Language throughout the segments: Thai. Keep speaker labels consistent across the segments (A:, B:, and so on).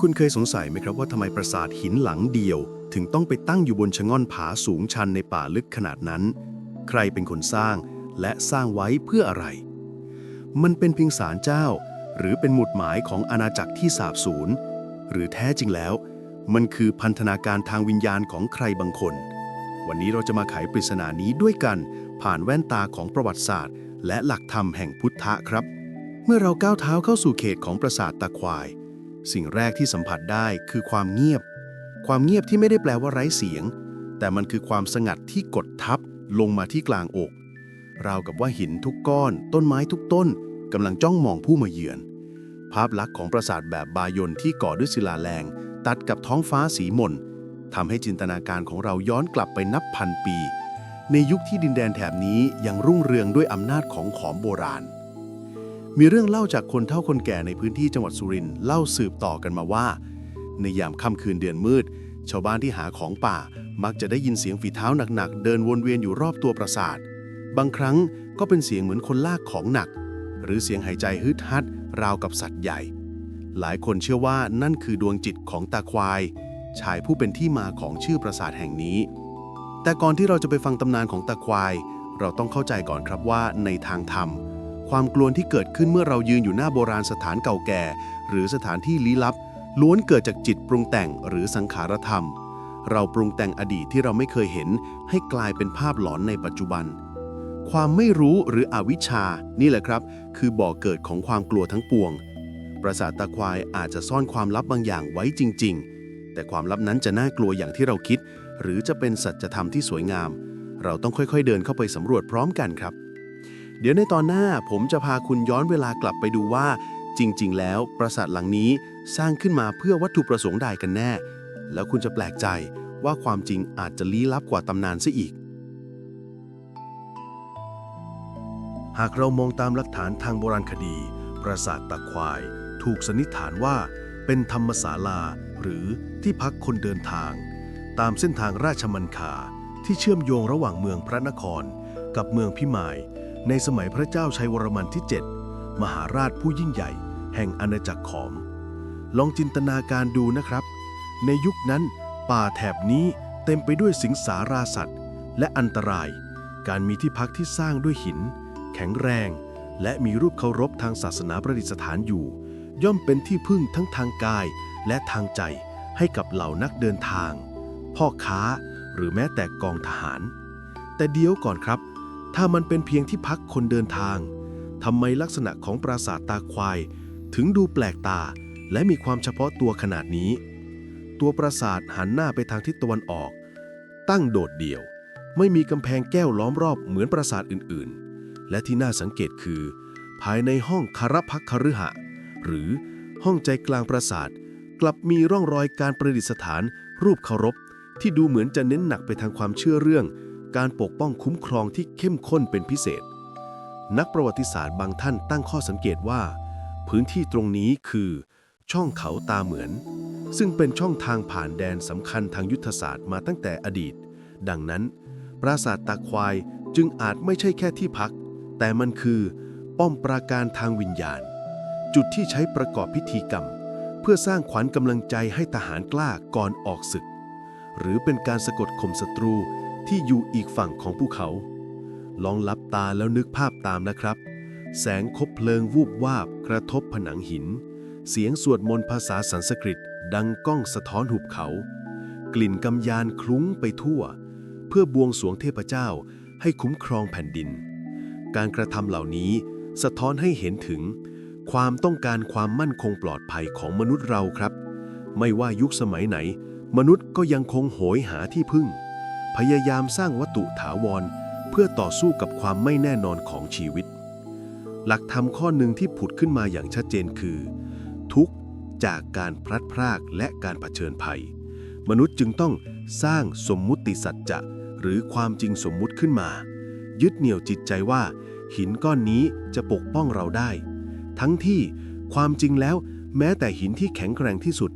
A: คุณเคยสงสัยไหมครับว่าทำไมปราสาทหินหลังเดียว ถึงต้องไปตั้งอยู่บนชะง่อนผาสูงชันในป่าลึกขนาดนั้น ใครเป็นคนสร้างและสร้างไว้เพื่ออะไร มันเป็นเพียงศาลเจ้า หรือเป็นหมุดหมายของอาณาจักรที่สาบสูญหรือแท้จริงแล้ว มันคือพันธนาการทางวิญญาณของใครบางคน วันนี้เราจะมาไขปริศนานี้ด้วยกัน ผ่านแว่นตาของประวัติศาสตร์ และหลักธรรมแห่งพุทธะครับ เมื่อเราก้าวเท้าเข้าสู่เขตของปราสาทตาควาย สิ่งแรกที่สัมผัสได้คือความเงียบ ความเงียบที่ไม่ได้แปลว่าไร้เสียง แต่มันคือความสงัดที่กดทับลงมาที่กลางอก ราวกับว่าหินทุกก้อน ต้นไม้ทุกต้นกำลังจ้องมองผู้มาเยือน ภาพลักษณ์ของปราสาทแบบบายนที่ก่อด้วยศิลาแรง ตัดกับท้องฟ้าสีหม่นทำให้จินตนาการของเราย้อนกลับไปนับพันปี ในยุคที่ดินแดนแถบนี้ยังรุ่งเรืองด้วยอำนาจของขอมโบราณ มีเรื่องเล่าจากคนเฒ่าคนแก่ในพื้นที่จังหวัดสุรินทร์เล่าสืบต่อกันมาว่า ในยามค่ำคืนเดือนมืด ชาวบ้านที่หาของป่ามักจะได้ยินเสียงฝีเท้าหนักๆ เดินวนเวียนอยู่รอบตัวปราสาท บางครั้งก็เป็นเสียงเหมือนคนลากของหนัก หรือเสียงหายใจฮึดฮัด ราวกับสัตว์ใหญ่ หลายคนเชื่อว่านั่นคือดวงจิตของตาควาย ชายผู้เป็นที่มาของชื่อปราสาทแห่งนี้ แต่ก่อนที่เราจะไปฟังตำนานของตาควาย เราต้องเข้าใจก่อนครับว่าในทางธรรม ความกลัวที่เกิดขึ้นเมื่อเรายืนอยู่หน้าโบราณสถานเก่าแก่ หรือสถานที่ลี้ลับ ล้วนเกิดจากจิตปรุงแต่งหรือสังขารธรรม เราปรุงแต่งอดีตที่เราไม่เคยเห็น ให้กลายเป็นภาพหลอนในปัจจุบัน ความไม่รู้หรืออวิชชา นี่แหละครับ คือบ่อเกิดของความกลัวทั้งปวง ปราสาทตาควายอาจจะซ่อนความลับบางอย่างไว้จริง ๆ แต่ความลับนั้นจะน่ากลัวอย่างที่เราคิด หรือจะเป็นสัจธรรมที่สวยงาม เราต้องค่อยๆ เดินเข้าไปสำรวจพร้อมกันครับ เดี๋ยวในตอนหน้าผมจะพาคุณย้อนเวลากลับไปดูว่า จริง ๆ แล้วปราสาทหลังนี้สร้างขึ้นมาเพื่อวัตถุประสงค์ใดกันแน่ แล้วคุณจะแปลกใจว่าความจริงอาจจะลี้ลับกว่าตำนานซะอีก หากเรามองตามหลักฐานทางโบราณคดี ปราสาทตะควาย ถูกสันนิษฐานว่าเป็นธรรมศาลาหรือที่พักคนเดินทาง ตามเส้นทางราชมังคาที่เชื่อมโยงระหว่างเมืองพระนคร กับเมืองพิมาย ในสมัยพระเจ้าชัยวรมันที่ 7 มหาราชผู้ยิ่งใหญ่ แห่งอาณาจักรขอม ลองจินตนาการดูนะครับ ในยุคนั้นป่าแถบนี้เต็มไปด้วยสิงสาราสัตว์ และอันตราย การมีที่พักที่สร้างด้วยหิน แข็งแรง และมีรูปเคารพทางศาสนาประดิษฐานอยู่ ย่อมเป็นที่พึ่งทั้งทางกายและทางใจให้กับเหล่านักเดินทาง พ่อค้าหรือแม้แต่กองทหาร แต่เดี๋ยวก่อนครับ ถ้ามันเป็นเพียงที่พักคนเดินทาง ทำไมลักษณะของปราสาทตาควาย ถึงดูแปลกตา และมีความเฉพาะตัวขนาดนี้ ตัวปราสาทหันหน้าไปทางทิศตะวันออก ตั้งโดดเดี่ยว ไม่มีกำแพงแก้วล้อมรอบเหมือนปราสาทอื่นๆ และที่น่าสังเกตคือ ภายในห้องคารพักคฤหะ หรือห้องใจกลางปราสาท กลับมีร่องรอยการประดิษฐาน รูปเคารพ ที่ดูเหมือนจะเน้นหนักไปทางความเชื่อเรื่อง การปกป้องคุ้มครองที่เข้มข้นเป็นพิเศษ นักประวัติศาสตร์บางท่านตั้งข้อสังเกตว่า พื้นที่ตรงนี้คือ ช่องเขาตาเหมือน ซึ่งเป็นช่องทางผ่านแดนสำคัญทางยุทธศาสตร์มาตั้งแต่อดีต ดังนั้น ปราสาทตาควายจึงอาจไม่ใช่แค่ที่พัก แต่มันคือ ป้อมปราการทางวิญญาณ จุดที่ใช้ประกอบพิธีกรรม เพื่อสร้างขวัญกำลังใจให้ทหารกล้าก่อนออกศึก หรือเป็นการสะกดข่มศัตรู ที่อยู่อีกฝั่งของภูเขา ลองลับตาแล้วนึกภาพตามนะครับ แสงคบเพลิงวูบวาบกระทบผนังหิน เสียงสวดมนต์ภาษาสันสกฤต ดังก้องสะท้อนหุบเขา กลิ่นกำยานคลุ้งไปทั่ว เพื่อบวงสวงเทพเจ้าให้คุ้มครองแผ่นดิน การกระทำเหล่านี้สะท้อนให้เห็นถึง ความต้องการความมั่นคงปลอดภัยของมนุษย์เราครับ ไม่ว่ายุคสมัยไหน มนุษย์ก็ยังคงโหยหาที่พึ่ง พยายามสร้างวัตถุถาวร เพื่อต่อสู้กับความไม่แน่นอนของชีวิต หลักธรรมข้อหนึ่งที่ผุดขึ้นมาอย่างชัดเจนคือ ทุกจากการพลัดพรากและการเผชิญภัย มนุษย์จึงต้องสร้างสมมุติสัจจะหรือความจริงสมมุติขึ้นมา ยึดเหนี่ยวจิตใจว่า หินก้อนนี้จะปกป้องเราได้ ทั้งที่ความจริงแล้วแม้แต่หินที่แข็งแกร่งที่สุด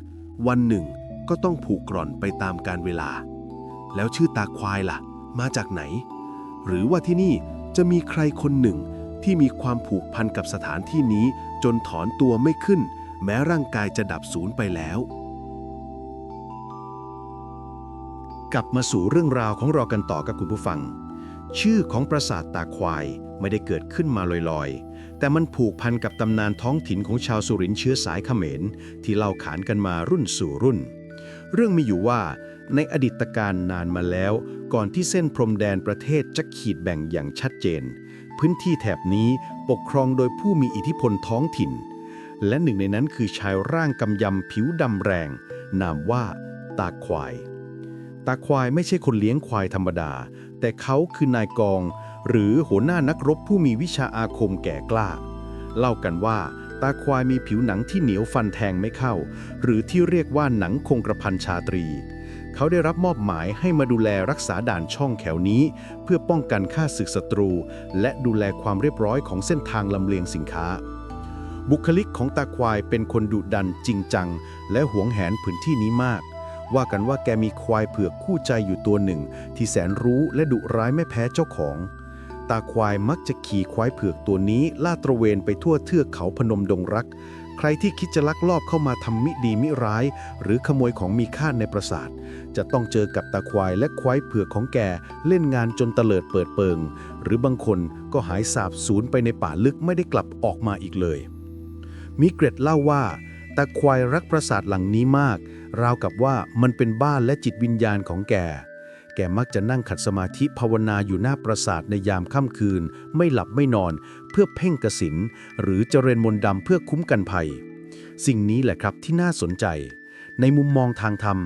A: วันหนึ่งก็ต้องผูกกร่อนไปตามกาลเวลา แล้วชื่อตาควายล่ะ มาจากไหน หรือว่าที่นี่จะมีใครคนหนึ่งที่มีความผูกพันกับสถานที่นี้จนถอนตัวไม่ขึ้น แม้ร่างกายจะดับสูญไปแล้ว กลับมาสู่เรื่องราวของเรากันต่อกับคุณผู้ฟัง ชื่อของปราสาทตาควายไม่ได้เกิดขึ้นมาลอยๆ แต่มันผูกพันกับตำนานท้องถิ่นของชาวสุรินเชื้อสายเขมร ที่เล่าขานกันมารุ่นสู่รุ่น เรื่องมีอยู่ว่าในอดีตการนานมาแล้ว ก่อนที่เส้นพรมแดนประเทศจะขีดแบ่งอย่างชัดเจน พื้นที่แถบนี้ปกครองโดยผู้มีอิทธิพลท้องถิ่น และหนึ่งในนั้นคือชายร่างกำยำผิวดำแรง นามว่า ตาควาย ตาควายไม่ใช่คนเลี้ยงควายธรรมดา แต่เขาคือนายกอง หรือหัวหน้านักรบผู้มีวิชาอาคมแก่กล้า เล่ากันว่า ตาควายมีผิวหนังที่เหนียวฟันแทงไม่เข้า หรือที่เรียกว่าหนังคงกระพันชาตรี เขาได้รับมอบหมายให้มาดูแลรักษาด่านช่องแถวนี้ เพื่อป้องกันฆ่าศึกศัตรู และดูแลความเรียบร้อยของเส้นทางลำเลียงสินค้า บุคลิกของตาควายเป็นคนดุดันจริงจัง และหวงแหนพื้นที่นี้มาก ว่ากันว่าแกมีควายเผือกคู่ใจอยู่ตัวหนึ่ง ที่แสนรู้และดุร้ายไม่แพ้เจ้าของ ตาควายมักจะขี่ควายเผือกตัวนี้ลาดตระเวนไปทั่วเทือกเขาพนมดงรัก ใครที่คิดจะลักลอบเข้ามาทำมิดีมิร้าย หรือขโมยของมีค่าในปราสาท จะต้องเจอกับตาควายและควายเผือกของแกเล่นงานจนเตลิดเปิดเปิง หรือบางคนก็หายสาบสูญไปในป่าลึกไม่ได้กลับออกมาอีกเลยมีเกรดเล่าว่าตาควายรักปราสาทหลังนี้มาก ราวกับว่ามันเป็นบ้านและจิตวิญญาณของแก แกมักจะนั่งขัดสมาธิภาวนาอยู่หน้าปราสาทในยามค่ำคืน ไม่หลับไม่นอน เพื่อเพ่งกสินหรือเจริญมนต์ดำเพื่อคุ้มกันภัย สิ่งนี้แหละครับที่น่าสนใจ ในมุมมองทางธรรม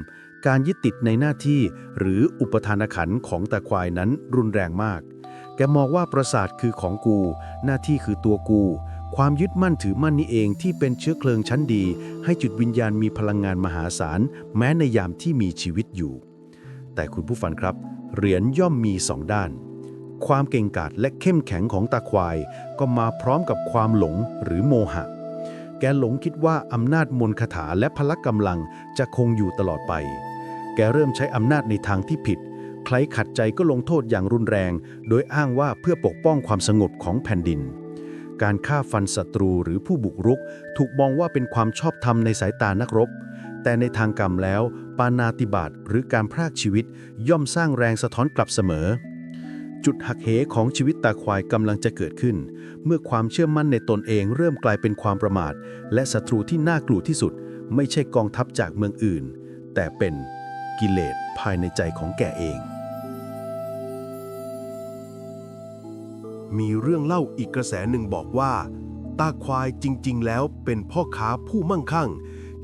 A: การยึดติดในหน้าที่หรืออุปทานขันของตาควายนั้นรุนแรงมาก แกมองว่าปราสาทคือของกู หน้าที่คือตัวกู ความยึดมั่นถือมั่นนี้เองที่เป็นเชื้อเพลิงชั้นดี ให้จุดวิญญาณมีพลังงานมหาศาลแม้ในยามที่มีชีวิตอยู่ แต่คุณผู้ฟังครับ เหรียญย่อมมีสองด้าน ความเก่งกาจและเข้มแข็งของตาควาย ก็มาพร้อมกับความหลงหรือโมหะ แกหลงคิดว่าอำนาจมนต์คาถาและพละกำลังจะคงอยู่ตลอดไป แกเริ่มใช้อำนาจในทางที่ผิด ใครขัดใจก็ลงโทษอย่างรุนแรง โดยอ้างว่าเพื่อปกป้องความสงบของแผ่นดินการฆ่าฟันศัตรูหรือผู้บุกรุก ถูกมองว่าเป็นความชอบธรรมในสายตานักรบ แต่ในทางกรรมแล้ว ปานาติบาตหรือการพรากชีวิตย่อมสร้างแรงสะท้อนกลับเสมอ จุดหักเหของชีวิตตาควายกำลังจะเกิดขึ้น เมื่อความเชื่อมั่นในตนเองเริ่มกลายเป็นความประมาท และศัตรูที่น่ากลัวที่สุด ไม่ใช่กองทัพจากเมืองอื่น แต่เป็นกิเลสภายในใจของแกเอง มีเรื่องเล่าอีกกระแสหนึ่งบอกว่า ตาควายจริง ๆ แล้วเป็นพ่อค้าผู้มั่งคั่ง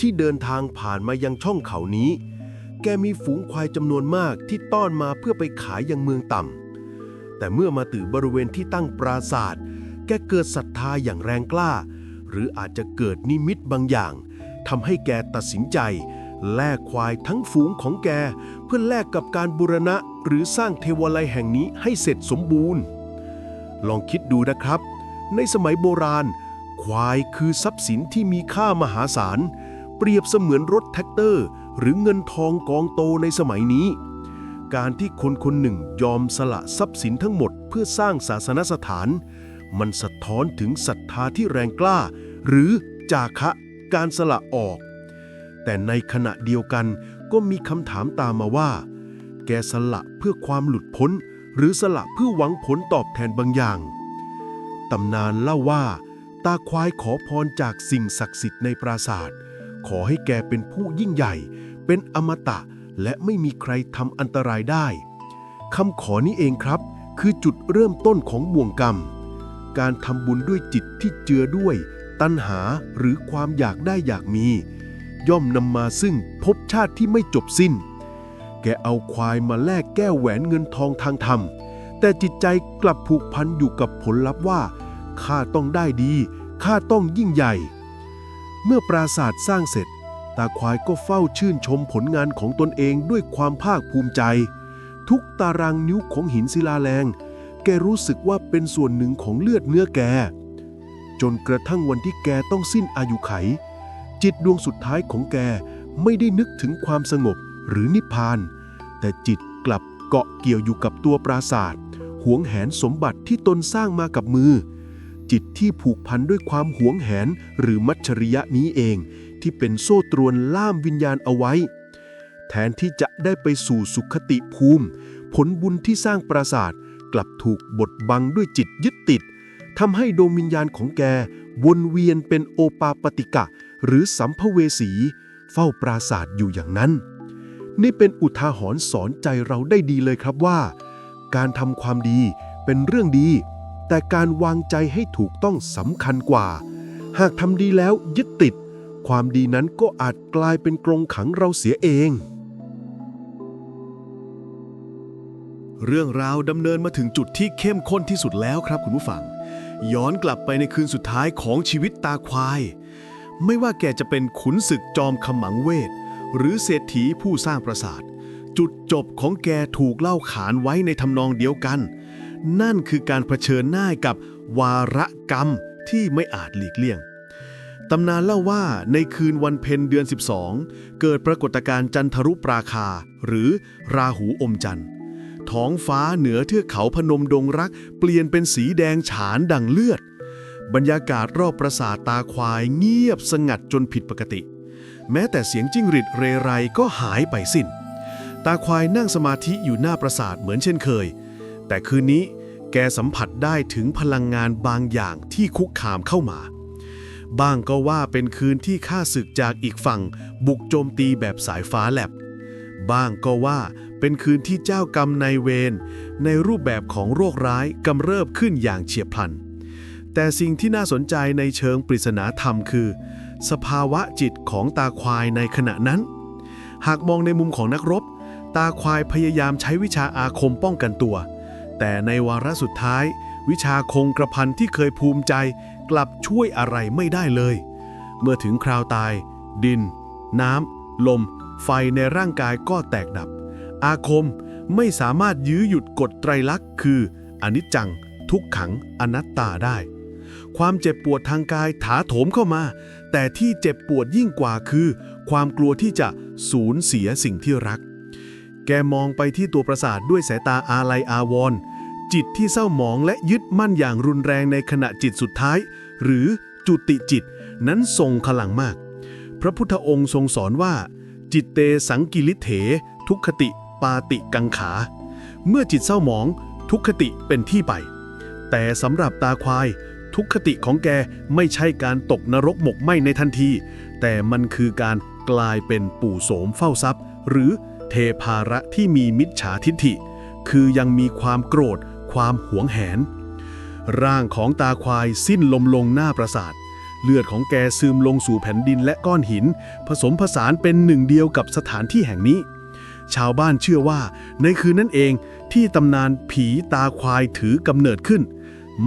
A: ที่เดินทางผ่านมายังช่องเขานี้ แกมีฝูงควายจำนวนมากที่ต้อนมาเพื่อไปขายยังเมืองต่ำ แต่เมื่อมาถึงบริเวณที่ตั้งปราศาสตร์แกเกิดศรัทธาอย่างแรงกล้า หรืออาจจะเกิดนิมิตบางอย่างทำให้แกตัดสินใจ แลกควายทั้งฝูงของแก เพื่อแลกกับการบูรณะหรือสร้างเทวาลัยแห่งนี้ให้เสร็จสมบูรณ์ ลองคิดดูนะครับ ในสมัยโบราณ ควายคือทรัพย์สินที่มีค่ามหาศาล เปรียบเสมือนรถแท็กเตอร์ หรือเงินทองกองโตในสมัยนี้ การที่คนคนหนึ่งยอมสละทรัพย์สินทั้งหมดเพื่อสร้างศาสนสถาน มันสะท้อนถึงศรัทธาที่แรงกล้า หรือจาคะการสละออก แต่ในขณะเดียวกันก็มีคำถามตามมาว่า แกสละเพื่อความหลุดพ้น หรือสละเพื่อหวังผลตอบแทนบางอย่างตำนานเล่าว่า ตาควายขอพรจากสิ่งศักดิ์สิทธิ์ในปราสาท ขอให้แกเป็นผู้ยิ่งใหญ่ เป็นอมตะ และไม่มีใครทำอันตรายได้คำขอนี้เองครับ คือจุดเริ่มต้นของบ่วงกรรม การทำบุญด้วยจิตที่เจือด้วย ตัณหาหรือความอยากได้อยากมี ย่อมนำมาซึ่งภพชาติที่ไม่จบสิ้น แกเอาควายมาแลกแก้วแหวนเงินทองทางธรรม แต่จิตใจกลับผูกพันอยู่กับผลลัพธ์ว่าข้าต้องได้ดีข้าต้องยิ่งใหญ่ เมื่อปราสาทสร้างเสร็จ ตาควายก็เฝ้าชื่นชมผลงานของตนเองด้วยความภาคภูมิใจ ทุกตารางนิ้วของหินศิลาแรง แกรู้สึกว่าเป็นส่วนหนึ่งของเลือดเนื้อแก จนกระทั่งวันที่แกต้องสิ้นอายุไข จิตดวงสุดท้ายของแกไม่ได้นึกถึงความสงบหรือนิพพาน แต่จิตกลับเกาะเกี่ยวอยู่กับตัวปราศาสตร์หวงแหนสมบัติที่ตนสร้างมากับมือ
B: จิตที่ผูกพันด้วยความหวงแหนหรือมัจฉริยะนี้เอง ที่เป็นโซ่ตรวนล่ามวิญญาณเอาไว้ แทนที่จะได้ไปสู่สุขติภูมิ ผลบุญที่สร้างปราสาทกลับถูกบดบังด้วยจิตยึดติดทำให้ดวงวิญญาณของแก วนเวียนเป็นโอปาปติกะ หรือสัมภเวสี เฝ้าปราสาทอยู่อย่างนั้น นี่เป็นอุทาหรณ์สอนใจเราได้ดีเลยครับว่า การทำความดีเป็นเรื่องดี แต่การวางใจให้ถูกต้องสำคัญกว่า หากทำดีแล้วยึดติด ความดีนั้นก็อาจกลายเป็นกรงขังเราเสียเอง
A: เรื่องราวดำเนินมาถึงจุดที่เข้มข้นที่สุดแล้วครับคุณผู้ฟัง ย้อนกลับไปในคืนสุดท้ายของชีวิตตาควาย ไม่ว่าแกจะเป็นขุนศึกจอมขมังเวท หรือเศรษฐีผู้สร้างปราสาท จุดจบของแกถูกเล่าขานไว้ในทำนองเดียวกัน นั่นคือการเผชิญหน้ากับวาระกรรมที่ไม่อาจหลีกเลี่ยง ตำนานเล่าว่าในคืนวันเพ็ญเดือน 12 เกิดปรากฏการณ์จันทรุปราคา หรือราหูอมจันทร์ ท้องฟ้าเหนือเทือกเขาพนมดงรัก เปลี่ยนเป็นสีแดงฉานดังเลือด บรรยากาศรอบปราสาทตาควายเงียบสงัดจนผิดปกติ แม้แต่เสียงจิ้งหรีดเรไรก็หายไปสิ้น ตาควายนั่งสมาธิอยู่หน้าปราสาทเหมือนเช่นเคย แต่คืนนี้ กสัมผัสได้ถึงพลังงานบางอย่างที่คุกคามเข้ามา บ้างก็ว่าเป็นคืนที่ข้าศึกจากอีกฝั่ง บุกโจมตีแบบสายฟ้าแลบ บ้างก็ว่าเป็นคืนที่เจ้ากรรมนายเวรในรูปแบบของโรคร้ายกำเริบขึ้นอย่างเฉียบพลัน แต่สิ่งที่น่าสนใจในเชิงปริศนาธรรมคือ สภาวะจิตของตาควายในขณะนั้น หากมองในมุมของนักรบ ตาควายพยายามใช้วิชาอาคมป้องกันตัว แต่ในวาระสุดท้าย วิชาคงกระพันที่เคยภูมิใจ กลับช่วยอะไรไม่ได้เลย เมื่อถึงคราวตาย ดิน น้ำ ลม ไฟในร่างกายก็แตกดับ อาคมไม่สามารถยื้อหยุดกฎไตรลักษณ์คือ อนิจจัง ทุกขังอนัตตาได้ ความเจ็บปวดทางกายถาโถมเข้ามา แต่ที่เจ็บปวดยิ่งกว่าคือ ความกลัวที่จะสูญเสียสิ่งที่รัก แกมองไปที่ตัวประสาทด้วยสายตาอาลัยอาวรณ์จิตที่เศร้าหมองและยึดมั่นอย่างรุนแรงในขณะจิตสุดท้าย หรือจุติจิต นั้นทรงพลังมาก พระพุทธองค์ทรงสอนว่า จิตเตสังกิริเถ ทุกขติ ปาติกังขา เมื่อจิตเศร้าหมอง ทุกขติเป็นที่ไป แต่สำหรับตาควาย ทุกขติของแกไม่ใช่การตกนรกหมกไหมในทันที แต่มันคือการกลายเป็นปู่โสมเฝ้าทรัพย์ หรือ เทพาระที่มีมิจฉาทิฐิ คือยังมีความโกรธ ความหวงแหน ร่างของตาควายสิ้นลมลงหน้าปราสาท เลือดของแกซึมลงสู่แผ่นดินและก้อนหิน ผสมผสานเป็นหนึ่งเดียวกับสถานที่แห่งนี้ ชาวบ้านเชื่อว่า ในคืนนั้นเองที่ตำนานผีตาควายถือกำเนิดขึ้น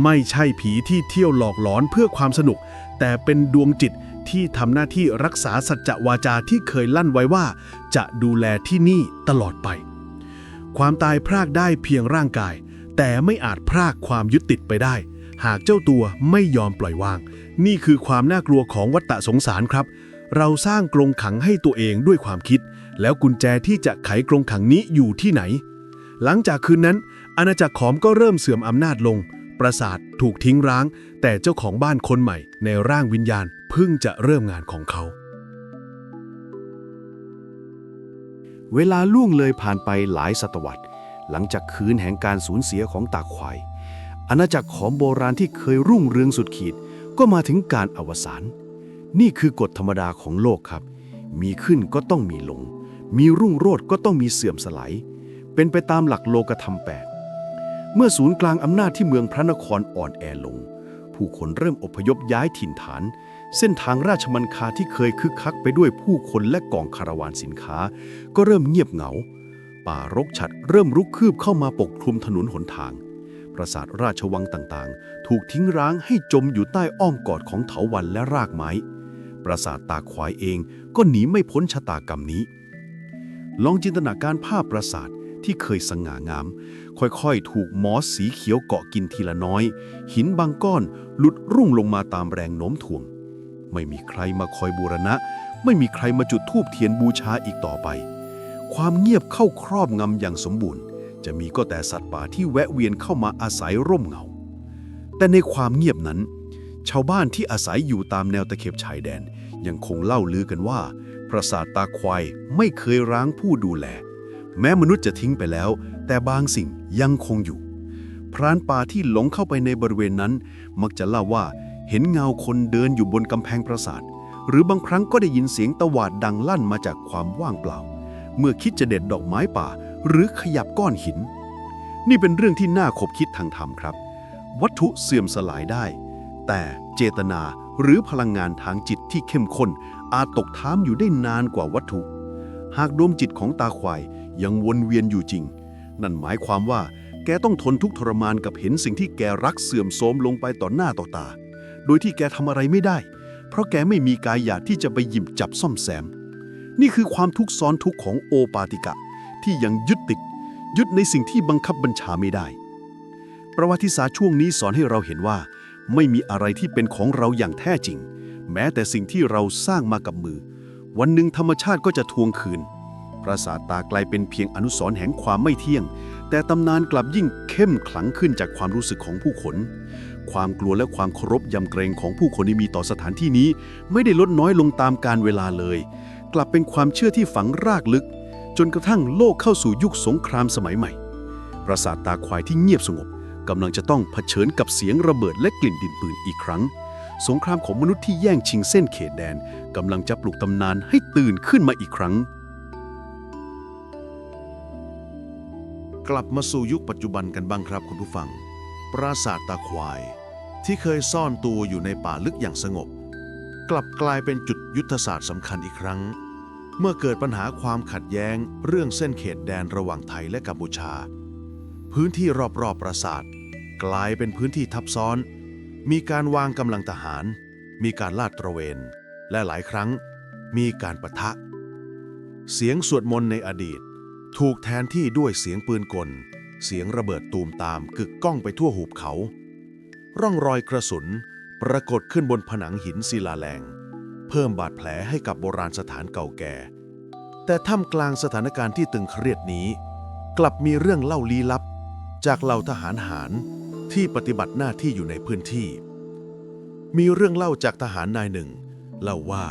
A: ไม่ใช่ผีที่เที่ยวหลอกหลอนเพื่อความสนุก แต่เป็นดวงจิต ที่ทำหน้าที่รักษาสัจจวาจาที่เคยลั่นไว้ว่า จะดูแลที่นี่ตลอดไป ความตายพรากได้เพียงร่างกาย แต่ไม่อาจพรากความยึดติดไปได้ หากเจ้าตัวไม่ยอมปล่อยวาง นี่คือความน่ากลัวของวัฏฏะสงสารครับ เราสร้างกรงขังให้ตัวเองด้วยความคิด แล้วกุญแจที่จะไขกรงขังนี้อยู่ที่ไหน หลังจากคืนนั้น อาณาจักรขอมก็เริ่มเสื่อมอำนาจลง ปราสาทถูกทิ้งร้าง แต่เจ้าของบ้านคนใหม่ในร่างวิญญาณเพิ่งจะเริ่มงานของเขา
B: เวลาล่วงเลยผ่านไปหลายศตวรรษ หลังจากคืนแห่งการสูญเสียของตาควายอาณาจักรของโบราณที่เคยรุ่งเรืองสุดขีด ก็มาถึงการอวสานนี่คือกฎธรรมดาของโลกครับ มีขึ้นก็ต้องมีลง มีรุ่งโรจน์ก็ต้องมีเสื่อมสลาย เป็นไปตามหลักโลกธรรมแปด เมื่อศูนย์กลางอำนาจที่เมืองพระนครอ่อนแอลง ผู้คนเริ่มอพยพย้ายถิ่นฐาน เส้นทางราชมังคาที่เคยคึกคักไปด้วยผู้คนและกองคาราวานสินค้า ก็เริ่มเงียบเหงา ป่ารกฉัดเริ่มรุกคืบเข้ามาปกคลุมถนนหนทาง ปราสาทราชวังต่างๆ ถูกทิ้งร้างให้จมอยู่ใต้อ้อมกอดของเถาวัลย์และรากไม้ ปราสาทตาควายเองก็หนีไม่พ้นชะตากรรมนี้ ลองจินตนาการภาพปราสาท ที่เคยสง่างาม ค่อยๆ ถูกมอสสีเขียวเกาะกินทีละน้อย หินบางก้อนหลุดรุ่งลงมาตามแรงโน้มถ่วง ไม่มีใครมาคอยบูรณะ ไม่มีใครมาจุดธูปเทียนบูชาอีกต่อไป ความเงียบเข้าครอบงำอย่างสมบูรณ์ จะมีก็แต่สัตว์ป่าที่แวะเวียนเข้ามาอาศัยร่มเงา แต่ในความเงียบนั้น ชาวบ้านที่อาศัยอยู่ตามแนวตะเข็บชายแดน ยังคงเล่าลือกันว่าปราสาทตาควายไม่เคยร้างผู้ดูแล แม้มนุษย์จะทิ้งไปแล้ว แต่บางสิ่งยังคงอยู่ พรานป่าที่หลงเข้าไปในบริเวณนั้น มักจะเล่าว่าเห็นเงาคนเดินอยู่บนกำแพงปราสาท หรือบางครั้งก็ได้ยินเสียงตวาดดังลั่นมาจากความว่างเปล่า เมื่อคิดจะเด็ดดอกไม้ป่า หรือขยับก้อนหิน นี่เป็นเรื่องที่น่าคบคิดทางธรรมครับ วัตถุเสื่อมสลายได้ แต่เจตนาหรือพลังงานทางจิตที่เข้มข้นอาจตกท้ามอยู่ได้นานกว่าวัตถุ หากดวงจิตของตาควาย ยังวนเวียนอยู่จริง นั่นหมายความว่า แกต้องทนทุกทรมานกับเห็นสิ่งที่แกรักเสื่อมโทรมลงไปต่อหน้าต่อตา โดยที่แกทำอะไรไม่ได้ เพราะแกไม่มีกายหยาดที่จะไปหยิบจับซ่อมแซม นี่คือความทุกข์ซ้อนทุกข์ของโอปาติกะ ที่ยังยึดติด ยึดในสิ่งที่บังคับบัญชาไม่ได้ ประวัติศาสตร์ช่วงนี้สอนให้เราเห็นว่า ไม่มีอะไรที่เป็นของเราอย่างแท้จริง แม้แต่สิ่งที่เราสร้างมากับมือ วันหนึ่งธรรมชาติก็จะทวงคืน ปราสาทตากลายเป็นเพียงอนุสรณ์แห่งความไม่เที่ยง แต่ตำนานกลับยิ่งเข้มขลังขึ้นจากความรู้สึกของผู้คน ความกลัวและความเคารพยำเกรงของผู้คนที่มีต่อสถานที่นี้ ไม่ได้ลดน้อยลงตามการเวลาเลย กลับเป็นความเชื่อที่ฝังรากลึก จนกระทั่งโลกเข้าสู่ยุคสงครามสมัยใหม่ ปราสาทตาควายที่เงียบสงบกำลังจะต้องเผชิญกับเสียงระเบิดและกลิ่นดินปืนอีกครั้งสงครามของมนุษย์ที่แย่งชิงเส้นเขตแดน กำลังจะปลุกตำนานให้ตื่นขึ้นมาอีกครั้ง
A: กลับมาสู่ยุคปัจจุบันกันบ้างครับคุณผู้ฟัง ปราสาทตาควาย ที่เคยซ่อนตัวอยู่ในป่าลึกอย่างสงบ กลับกลายเป็นจุดยุทธศาสตร์สำคัญอีกครั้ง เมื่อเกิดปัญหาความขัดแย้ง เรื่องเส้นเขตแดนระหว่างไทยและกัมพูชา พื้นที่รอบๆปราสาท กลายเป็นพื้นที่ทับซ้อน มีการวางกำลังทหาร มีการลาดตระเวน และหลายครั้ง มีการปะทะ เสียงสวดมนต์ในอดีต ถูกแทนที่ด้วยเสียงปืนกล เสียงระเบิดตูมตามกึกก้องไปทั่วหุบเขา ร่องรอยกระสุนปรากฏขึ้นบนผนังหินศิลาแรง เพิ่มบาดแผลให้กับโบราณสถานเก่าแก่ แต่ท่ามกลางสถานการณ์ที่ตึงเครียดนี้ กลับมีเรื่องเล่าลี้ลับ จากเหล่าทหารหารที่ปฏิบัติหน้าที่อยู่ในพื้นที่ มีเรื่องเล่าจากทหารนายหนึ่ง เล่าว่า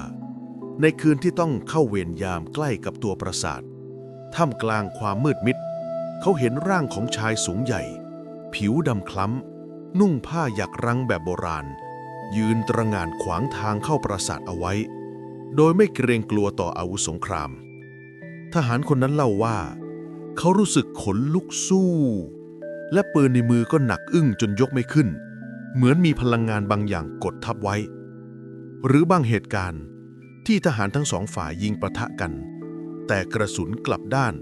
A: ในคืนที่ต้องเข้าเวรยามใกล้กับตัวปราสาท ท่ามกลางความมืดมิด เขาเห็นร่างของชายสูงใหญ่ ผิวดำคล้ำ นุ่งผ้าหยักรังแบบโบราณ ยืนตระงานขวางทางเข้าปราสาทเอาไว้ โดยไม่เกรงกลัวต่ออาวุธสงคราม ทหารคนนั้นเล่าว่า เขารู้สึกขนลุกสู้ และปืนในมือก็หนักอึ้งจนยกไม่ขึ้น เหมือนมีพลังงานบางอย่างกดทับไว้ หรือบางเหตุการณ์ที่ทหารทั้งสองฝ่ายยิงประทะกัน แต่กระสุนกลับด้าน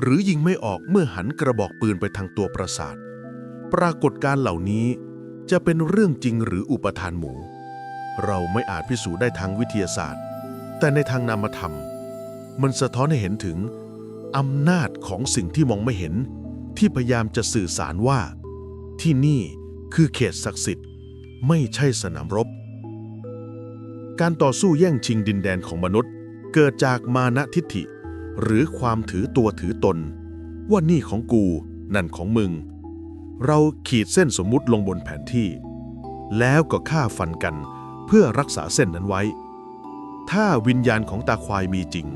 A: หรือยิงไม่ออกเมื่อหันกระบอกปืนไปทางตัวปราสาท ปรากฏการเหล่านี้จะเป็นเรื่องจริงหรืออุปทานหมู เราไม่อาจพิสูจน์ได้ทางวิทยาศาสตร์ แต่ในทางนามธรรม มันสะท้อนให้เห็นถึงอำนาจของสิ่งที่มองไม่เห็น ที่พยายามจะสื่อสารว่า ที่นี่คือเขตศักดิ์สิทธิ์ ไม่ใช่สนามรบ การต่อสู้แย่งชิงดินแดนของมนุษย์ เกิดจากมานะทิฏฐิ หรือความถือตัวถือตน ว่านี่ของกูนั่นของมึง เราขีดเส้นสมมุติลงบนแผนที่ แล้วก็ฆ่าฟันกันเพื่อรักษาเส้นนั้นไว้ ถ้าวิญญาณของตาควายมีจริง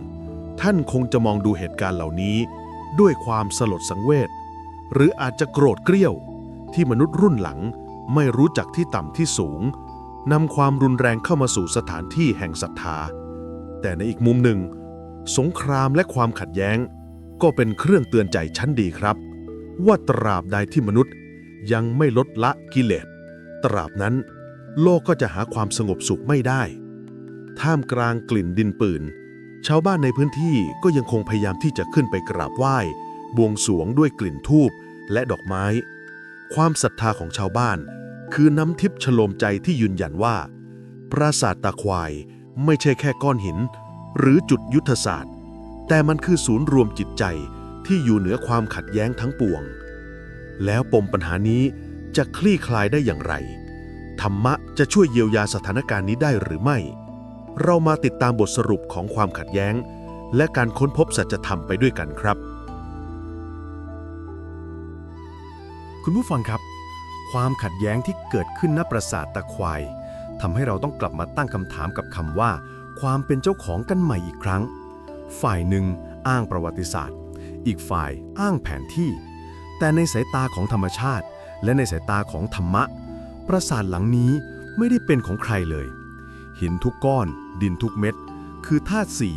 A: ท่านคงจะมองดูเหตุการณ์เหล่านี้ ด้วยความสลดสังเวชหรืออาจจะโกรธเกรี้ยว ที่มนุษย์รุ่นหลังไม่รู้จักที่ต่ำที่สูงนำความรุนแรงเข้ามาสู่สถานที่แห่งศรัทธา แต่ในอีกมุมหนึ่ง สงครามและความขัดแย้ง ก็เป็นเครื่องเตือนใจชั้นดีครับ ว่าตราบใดที่มนุษย์ยังไม่ลดละกิเลส ตราบนั้น โลกก็จะหาความสงบสุขไม่ได้ ท่ามกลางกลิ่นดินปืน ชาวบ้านในพื้นที่ก็ยังคงพยายามที่จะขึ้นไปกราบไหว้ บวงสรวงด้วยกลิ่นทูบและดอกไม้ ความศรัทธาของชาวบ้าน คือน้ำทิพย์ฉลมใจที่ยืนยันว่า ปราสาทตาควายไม่ใช่แค่ก้อนหิน หรือจุดยุทธศาสตร์ แต่มันคือศูนย์รวมจิตใจที่อยู่เหนือความขัดแย้งทั้งปวง แล้วปมปัญหานี้จะคลี่คลายได้อย่างไร ธรรมะจะช่วยเยียวยาสถานการณ์นี้ได้หรือไม่ เรามาติดตามบทสรุปของความขัดแย้ง และการค้นพบสัจธรรมไปด้วยกันครับ
C: คุณผู้ฟังครับ ค
B: วามขัดแย้งที่เกิดขึ้นณปราสาทตะควายทำให้เราต้องกลับมาตั้งคำถามกับคำว่า ความเป็นเจ้าของกันใหม่อีกครั้ง ฝ่ายหนึ่งอ้างประวัติศาสตร์ อีกฝ่ายอ้างแผนที่ แต่ในสายตาของธรรมชาติ และในสายตาของธรรมะ ปราสาทหลังนี้ไม่ได้เป็นของใครเลย หินทุกก้อน ดินทุกเม็ด คือธาตุสี่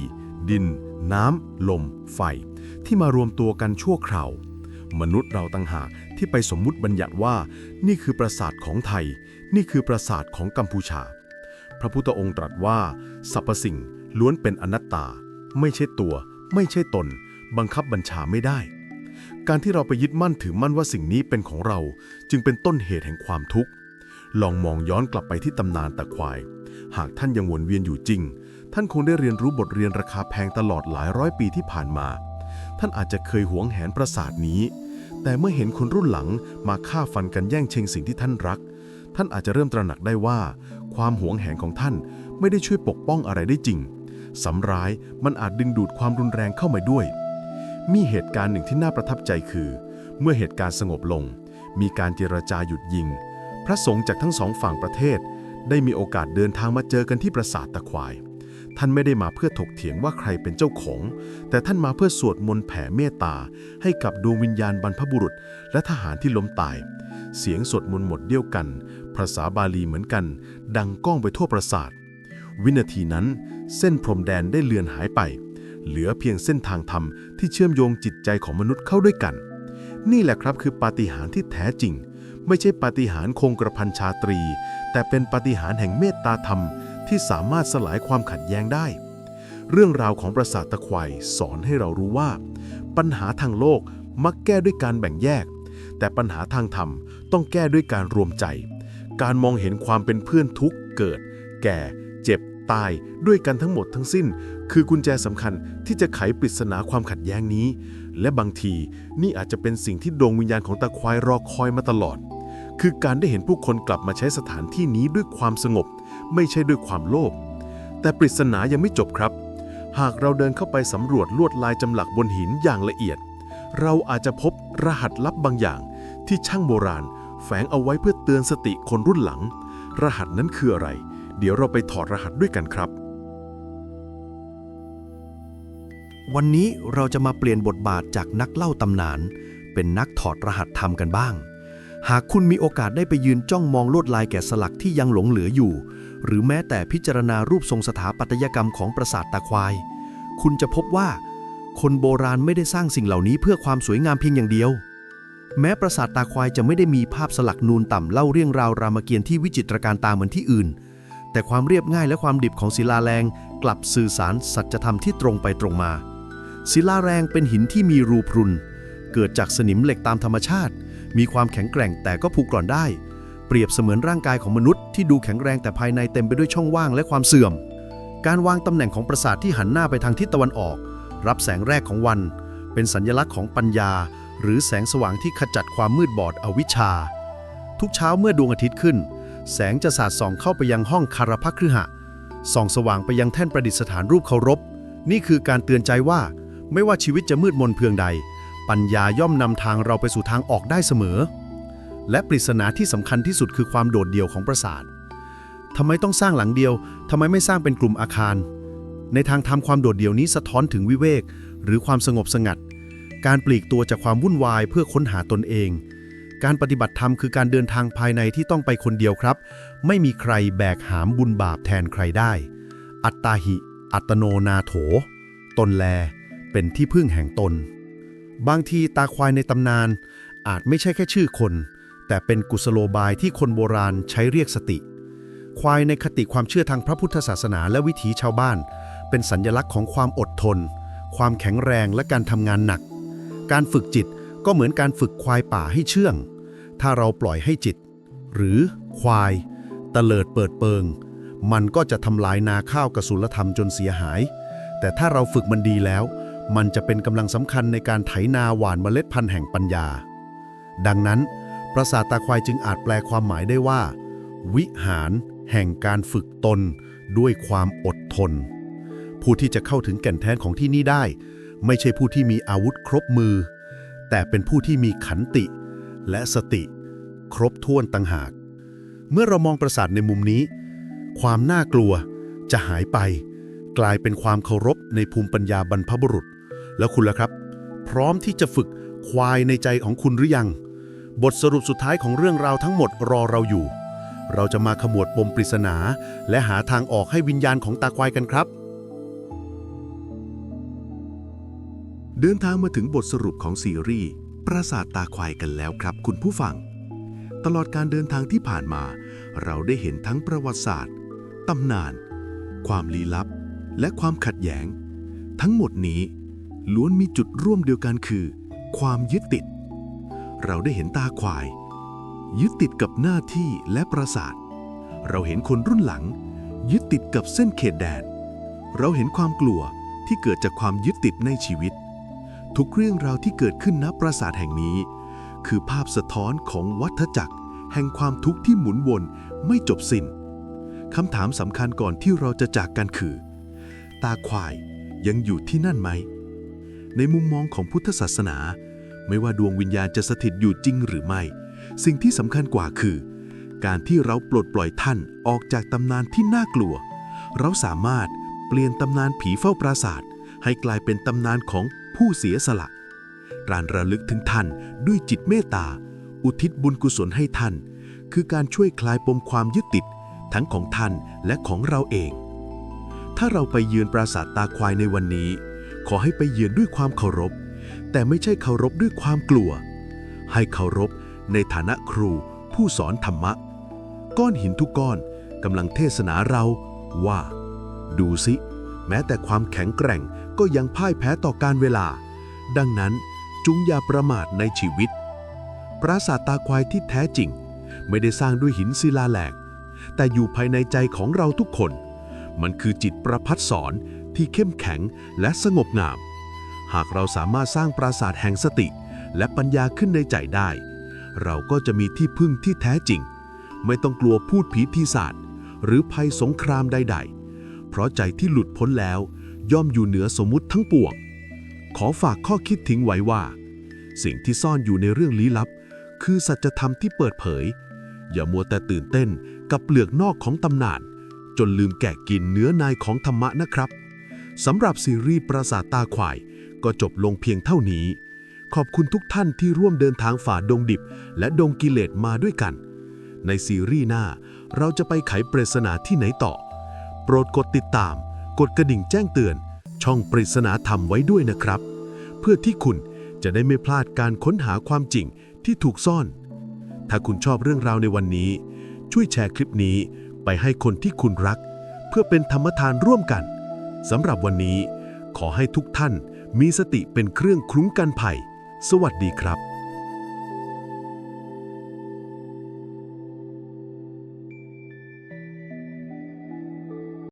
B: ดิน น้ำ ลม ไฟ ที่มารวมตัวกันชั่วคราว มนุษย์เราต่างหากที่ไปสมมุติบัญญัติว่า นี่คือปราสาทของไทย นี่คือปราสาทของกัมพูชา พระพุทธองค์ตรัสว่าสรรพสิ่งล้วนเป็นอนัตตา ไม่ใช่ตัว ไม่ใช่ตน บังคับบัญชาไม่ได้ การที่เราไปยึดมั่นถือมั่นว่าสิ่งนี้เป็นของเรา จึงเป็นต้นเหตุแห่งความทุกข์ ลองมองย้อนกลับไปที่ตำนานตะควาย หากท่านยังวนเวียนอยู่จริง ท่านคงได้เรียนรู้บทเรียนราคาแพงตลอดหลายร้อยปีที่ผ่านมา ท่านอาจจะเคยหวงแหนปราสาทนี้ แต่เมื่อเห็นคนรุ่นหลังมาฆ่าฟันกันแย่งชิงสิ่งที่ท่านรัก ท่านอาจจะเริ่มตระหนักได้ว่า ความหวงแหนของท่านไม่ได้ช่วยปกป้องอะไรได้จริงสำร้ายมันอาจดึงดูดความรุนแรงเข้ามาด้วย มีเหตุการณ์หนึ่งที่น่าประทับใจคือ เมื่อเหตุการณ์สงบลง มีการเจรจาหยุดยิง พระสงฆ์จากทั้งสองฝั่งประเทศ ได้มีโอกาสเดินทางมาเจอกันที่ปราสาทตะควาย ท่านไม่ได้มาเพื่อถกเถียงว่าใครเป็นเจ้าของ แต่ท่านมาเพื่อสวดมนต์แผ่เมตตา ให้กับดวงวิญญาณบรรพบุรุษ และทหารที่ล้มตาย เสียงสวดมนต์หมดเดียวกัน ภาษาบาลีเหมือนกัน ดังก้องไปทั่วปราสาท วินาทีนั้น เส้นพรมแดนได้เลือนหายไป เหลือเพียงเส้นทางธรรมที่เชื่อมโยงจิตใจของมนุษย์เข้าด้วยกัน นี่แหละครับคือปาฏิหาริย์ที่แท้จริง ไม่ใช่ปาฏิหาริย์คงกระพันชาตรี แต่เป็นปาฏิหาริย์แห่งเมตตาธรรม ที่สามารถสลายความขัดแย้งได้ เรื่องราวของปราสาทตะควายสอนให้เรารู้ว่า ปัญหาทางโลกมักแก้ด้วยการแบ่งแยก แต่ปัญหาทางธรรมต้องแก้ด้วยการรวมใจ การมองเห็นความเป็นเพื่อนทุกเกิด แก่ เจ็บ ตาย ด้วยกันทั้งหมดทั้งสิ้น คือกุญแจสำคัญที่จะไขปริศนาความขัดแย้งนี้ และบางทีนี่อาจจะเป็นสิ่งที่ดวงวิญญาณของตาควายรอคอยมาตลอด คือการได้เห็นผู้คนกลับมาใช้สถานที่นี้ด้วยความสงบ ไม่ใช่ด้วยความโลภแต่ปริศนายังไม่จบครับ หากเราเดินเข้าไปสำรวจลวดลายจำหลักบนหินอย่างละเอียด เราอาจจะพบรหัสลับบางอย่าง ที่ช่างโบราณ แฝงเอาไว้เพื่อเตือนสติคนรุ่นหลัง รหัสนั้นคืออะไร เดี๋ยวเราไปถอดรหัสด้วยกันครับ
C: วันนี้เราจะมาเปลี่ยนบทบาทจากนักเล่าตำนาน เป็นนักถอดรหัสธรรมกันบ้าง หากคุณมีโอกาสได้ไปยืนจ้องมองลวดลายแกะสลักที่ยังหลงเหลืออยู่ หรือแม้แต่พิจารณารูปทรงสถาปัตยกรรมของปราสาทตาควาย คุณจะพบว่า คนโบราณไม่ได้สร้างสิ่งเหล่านี้เพื่อความสวยงามเพียงอย่างเดียว แม้ปราสาทตาควายจะไม่ได้มีภาพสลักนูนต่ำเล่าเรื่องราวรามเกียรติ์ที่วิจิตรการตาเหมือนที่อื่น แต่ความเรียบง่ายและความดิบของศิลาแรงกลับสื่อสารสัจธรรมที่ตรงไปตรงมา ศิลาแรงเป็นหินที่มีรูพรุน เกิดจากสนิมเหล็กตามธรรมชาติ มีความแข็งแกร่งแต่ก็ผุกร่อนได้ เปรียบเสมือนร่างกายของมนุษย์ที่ดูแข็งแรงแต่ภายในเต็มไปด้วยช่องว่างและความเสื่อม การวางตำแหน่งของปราสาทที่หันหน้าไปทางทิศตะวันออก รับแสงแรกของวัน เป็นสัญลักษณ์ของปัญญา หรือแสงสว่างที่ขจัดความมืดบอดอวิชชา ทุกเช้าเมื่อดวงอาทิตย์ขึ้น แสงจะสาดส่องเข้าไปยังห้องคารพักคฤหะส่องสว่างไปยังแท่นประดิษฐานรูปเคารพ นี่คือการเตือนใจว่า ไม่ว่าชีวิตจะมืดมนเพียงใด ปัญญาย่อมนำทางเราไปสู่ทางออกได้เสมอ และปริศนาที่สำคัญที่สุดคือความโดดเดี่ยวของปราสาททำไมต้องสร้างหลังเดียวทำไมไม่สร้างเป็นกลุ่มอาคาร ในทางทำความโดดเดี่ยวนี้สะท้อนถึงวิเวก หรือความสงบสงัด การปลีกตัวจากความวุ่นวายเพื่อค้นหาตนเอง การปฏิบัติธรรมคือการเดินทางภายในที่ต้องไปคนเดียวครับ ไม่มีใครแบกหามบุญบาปแทนใครได้ อัตตาหิ อัตโนนาโถ ตนแล เป็นที่พึ่งแห่งตน บางทีตาควายในตำนานอาจไม่ใช่แค่ชื่อคน แต่เป็นกุศโลบายที่คนโบราณใช้เรียกสติ ควายในคติความเชื่อทางพระพุทธศาสนาและวิถีชาวบ้าน เป็นสัญญลักษณ์ของความอดทน ความแข็งแรงและการทำงานหนัก การฝึกจิตก็เหมือนการฝึกควายป่าให้เชื่อง ถ้าเราปล่อยให้จิต หรือควายเตลิดเปิดเปิง มันก็จะทำลายนาข้าวกระสุลธรรมจนเสียหาย แต่ถ้าเราฝึกมันดีแล้ว มันจะเป็นกำลังสำคัญในการไถนาหว่านเมล็ดพันธุ์แห่งปัญญา ดังนั้น ปราสาทตาควายจึงอาจแปลความหมายได้ว่า วิหารแห่งการฝึกตนด้วยความอดทน ผู้ที่จะเข้าถึงแก่นแท้ของที่นี่ได้ ไม่ใช่ผู้ที่มีอาวุธครบมือ แต่เป็นผู้ที่มีขันติ และสติ
D: ครบถ้วนต่างหาก เมื่อเรามองปราสาทในมุมนี้ ความน่ากลัวจะหายไป กลายเป็นความเคารพในภูมิปัญญาบรรพบุรุษ แล้วคุณล่ะครับ พร้อมที่จะฝึกควายในใจของคุณหรือยัง บทสรุปสุดท้ายของเรื่องราวทั้งหมดรอเราอยู่ เราจะมาขมวดปมปริศนา และหาทางออกให้วิญญาณของตาควายกันครับ
A: เดินทางมาถึงบทสรุปของซีรีส์ปราสาทตาควายกันแล้วครับ คุณผู้ฟัง ตลอดการเดินทางที่ผ่านมา เราได้เห็นทั้งประวัติศาสตร์ตำนาน ความลี้ลับ และความขัดแย้ง ทั้งหมดนี้ล้วนมีจุดร่วมเดียวกันคือ ความยึดติด เราได้เห็นตาควาย ยึดติดกับหน้าที่และปราสาท เราเห็นคนรุ่นหลัง ยึดติดกับเส้นเขตแดน เราเห็นความกลัวที่เกิดจากความยึดติดในชีวิต ทุกเรื่องราวที่เกิดขึ้นณปราสาทแห่งนี้ คือภาพสะท้อนของวัฏจักร แห่งความทุกข์ที่หมุนวนไม่จบสิน้นคำถามสำคัญก่อนที่เราจะจากกันคือ ตาควายยังอยู่ที่นั่นไหม ในมุมมองของพุทธศาสนา ไม่ว่าดวงวิญญาณจะสถิตอยู่จริงหรือไม่ สิ่งที่สำคัญกว่าคือ การที่เราปลดปล่อยท่านออกจากตำนานที่น่ากลัว เราสามารถเปลี่ยนตำนานผีเฝ้าปราสาท ให้กลายเป็นตำนานของผู้เสียสละ การระลึกถึงท่านด้วยจิตเมตตา อุทิศบุญกุศลให้ท่าน คือการช่วยคลายปมความยึดติด ทั้งของท่านและของเราเอง ถ้าเราไปเยือนปราสาทตาควายในวันนี้ ขอให้ไปเยือนด้วยความเคารพ แต่ไม่ใช่เคารพด้วยความกลัว ให้เคารพในฐานะครูผู้สอนธรรมะ ก้อนหินทุกก้อนกำลังเทศนาเราว่า ดูสิ แม้แต่ความแข็งแกร่งก็ยังพ่ายแพ้ต่อการเวลา ดังนั้นจุงอย่าประมาทในชีวิต ปราสาทตาควายที่แท้จริง ไม่ได้สร้างด้วยหินศิลาแหลก แต่อยู่ภายในใจของเราทุกคน มันคือจิตประพัดสอนที่เข้มแข็งและสงบงาม หากเราสามารถสร้างปราสาทแห่งสติ และปัญญาขึ้นในใจได้ เราก็จะมีที่พึ่งที่แท้จริง ไม่ต้องกลัวพูดผีปีศาจหรือภัยสงครามใด ๆ เพราะใจที่หลุดพ้นแล้ว ย่อมอยู่เหนือสมมุติทั้งปวง ขอฝากข้อคิดทิ้งไว้ว่า สิ่งที่ซ่อนอยู่ในเรื่องลี้ลับ คือสัจธรรมที่เปิดเผย อย่ามัวแต่ตื่นเต้นกับเปลือกนอกของตำนาน จนลืมแกะกินเนื้อในของธรรมะนะครับสำหรับซีรีส์ปราสาทตาควาย ก็จบลงเพียงเท่านี้ ขอบคุณทุกท่านที่ร่วมเดินทางฝ่าดงดิบ และดงกิเลสมาด้วยกัน ในซีรีส์หน้า เราจะไปไขปริศนาที่ไหนต่อ โปรดกดติดตาม กดกระดิ่งแจ้งเตือน ช่องปริศนาธรรมไว้ด้วยนะครับ เพื่อที่คุณจะได้ไม่พลาดการค้นหาความจริงที่ถูกซ่อน ถ้าคุณชอบเรื่องราวในวันนี้ ช่วยแชร์คลิปนี้ไปให้คนที่คุณรัก เพื่อเป็นธรรมทานร่วมกันสำหรับวันนี้ ขอให้ทุกท่าน มีสติเป็นเครื่องคลุ้มกันภัย สวัสดีครับ